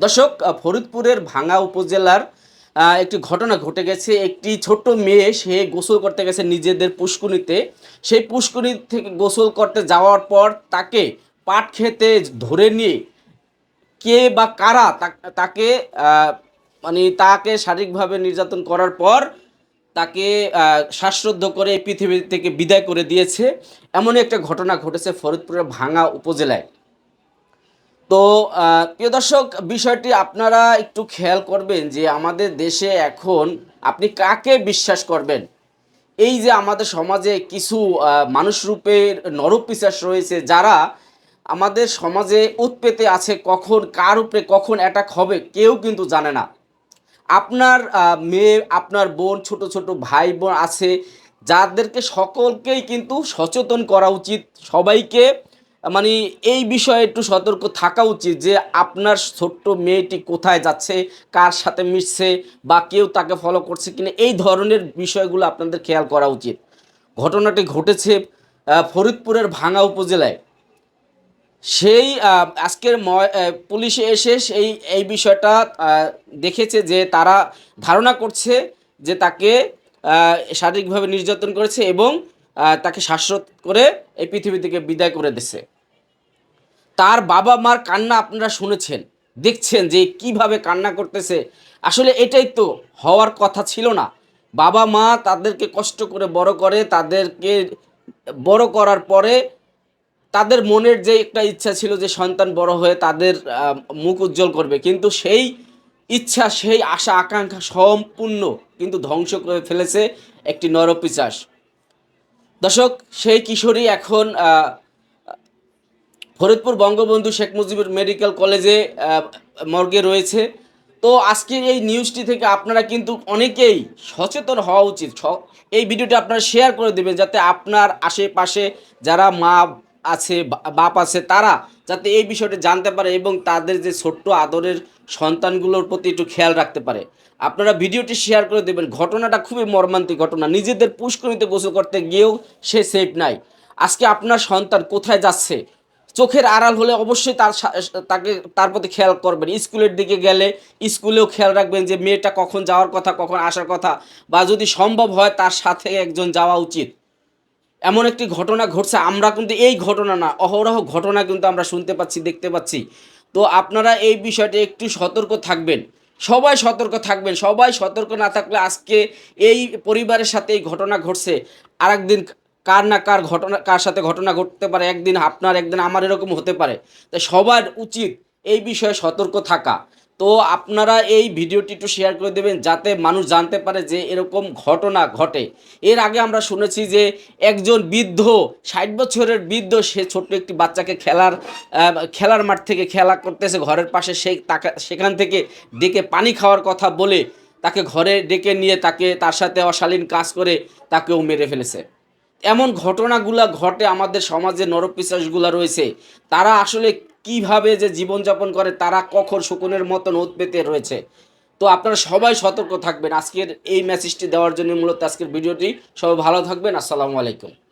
দর্শক ফরিদপুরের ভাঙ্গা উপজেলার একটি ঘটনা ঘটে গেছে। একটি ছোট্ট মেয়ে, সে গোসল করতে গেছে নিজেদের পুষ্কুনিতে। সেই পুষ্কুনি থেকে গোসল করতে যাওয়ার পর তাকে পাট খেতে ধরে নিয়ে কে বা কারা তাকে মানে তাকে শারীরিকভাবে নির্যাতন করার পর তাকে শ্বাসরুদ্ধ করে পৃথিবী থেকে বিদায় করে দিয়েছে। এমনই একটা ঘটনা ঘটেছে ফরিদপুরের ভাঙ্গা উপজেলায়। তো প্রিয় দর্শক বিষয়টি আপনারা একটু খেয়াল করবেন যে আমাদের দেশে এখন আপনি কাকে বিশ্বাস করবেন? এই যে আমাদের সমাজে কিছু আহ, মানুষ রূপের নরপিশাচ রয়েছে যারা আমাদের সমাজে উৎপেতে আছে কখন কার উপরে কখন অ্যাটাক হবে কেউ কিন্তু জানে না। আপনার মেয়ে আপনার বোন ছোট ছোট ভাই বোন আছে যাদেরকে সকলকেই কিন্তু সচেতন করা উচিত সবাইকে মানে এই বিষয়ে একটু সতর্ক থাকা উচিত যে আপনার ছোট্ট মেয়েটি কোথায় যাচ্ছে, কার সাথে মিশছে বা কেউ তাকে ফলো করছে কিনা, এই ধরনের বিষয়গুলো আপনাদের খেয়াল করা উচিত। ঘটনাটি ঘটেছে ফরিদপুরের ভাঙা উপজেলায়। সেই আজকের পুলিশে এসে সেই, এই বিষয়টা দেখেছে যে তারা ধারণা করছে যে তাকে শারীরিকভাবে নির্যাতন করেছে এবং তাকে শ্বাসরোধ করে এই পৃথিবী থেকে বিদায় করে দিছে তার বাবা মার কান্না আপনারা শুনেছেন, দেখছেন যে কীভাবে কান্না করতেছে। আসলে এটাই তো হওয়ার কথা ছিল না। বাবা মা তাদেরকে কষ্ট করে বড় করে, তাদেরকে বড় করার পরে তাদের মনের যে একটা ইচ্ছা ছিল যে সন্তান বড় হয়ে তাদের মুখ উজ্জ্বল করবে। কিন্তু সেই ইচ্ছা, সেই আশা, আকাঙ্ক্ষা সম্পূর্ণ কিন্তু ধ্বংস করে ফেলেছে একটি নরপিচাস। দর্শক, সেই কিশোরী এখন ফরিদপুর বঙ্গবন্ধু শেখ মুজিবুর মেডিকেল কলেজে মর্গে রয়েছে। তো আজকের এই নিউজটি থেকে আপনারা কিন্তু অনেকেই সচেতন হওয়া উচিত। এই ভিডিওটি আপনারা শেয়ার করে দেবেন যাতে আপনার আশেপাশে যারা মা আছে বাপ আছে, তারা যাতে এই বিষয়টি জানতে পারে এবং তাদের যে ছোট্ট আদরের সন্তানগুলোর প্রতি একটু খেয়াল রাখতে পারে। আপনারা ভিডিওটি শেয়ার করে দেবেন। ঘটনাটা খুবই মর্মান্তিক ঘটনা। নিজেদের পুষ্করিতে গোসল করতে গিয়েও সে সেফ নাই। আজকে আপনার সন্তান কোথায় যাচ্ছে? চোখের আড়াল হলে অবশ্যই তার তাকে তার প্রতি খেয়াল করবেন। স্কুলের দিকে গেলে স্কুলেও খেয়াল রাখবেন যে মেয়েটা কখন যাওয়ার কথা, কখন আসার কথা বা যদি সম্ভব হয় তার সাথে একজন যাওয়া উচিত। এমন একটি ঘটনা ঘটছে, আমরা কিন্তু এই ঘটনা না, অহরহ ঘটনা কিন্তু আমরা শুনতে পাচ্ছি, দেখতে পাচ্ছি। তো আপনারা এই বিষয়টি একটু সতর্ক থাকবেন। সবাই সতর্ক থাকবেন, সবাই সতর্ক না থাকলে আজকে এই পরিবারের সাথে এই ঘটনা ঘটছে। আরেকদিন কার না কার ঘটনা, কার সাথে ঘটনা ঘটতে পারে, একদিন আপনার, একদিন আমার এরকম হতে পারে। তাই সবার উচিত এই বিষয়ে সতর্ক থাকা। তো আপনারা এই ভিডিওটি একটু শেয়ার করে দেবেন, যাতে মানুষ জানতে পারে যে এরকম ঘটনা ঘটে। এর আগে আমরা শুনেছি যে একজন বৃদ্ধ, ষাট বছরের বৃদ্ধ, সে ছোট্ট একটি বাচ্চাকে খেলার খেলার মাঠ থেকে খেলা করতেছে, ঘরের পাশে সে তাকে, সেখান থেকে ডেকে পানি খাওয়ার কথা বলে তাকে ঘরে ডেকে নিয়ে তাকে, তার সাথে অশালীন কাজ করে তাকেও মেরে ফেলেছে। এমন ঘটনাগুলা ঘটে আমাদের সমাজে নরপিশ্বাসগুলা রয়েছে। তারা আসলে কীভাবে যে জীবনযাপন করে, তারা কখন শকুনের মতন ওত পেতে রয়েছে। তো আপনারা সবাই সতর্ক থাকবেন। আজকের এই মেসেজটি দেওয়ার জন্য মূলত আজকের ভিডিওটি। সবাই ভালো থাকবেন। আসসালামু আলাইকুম।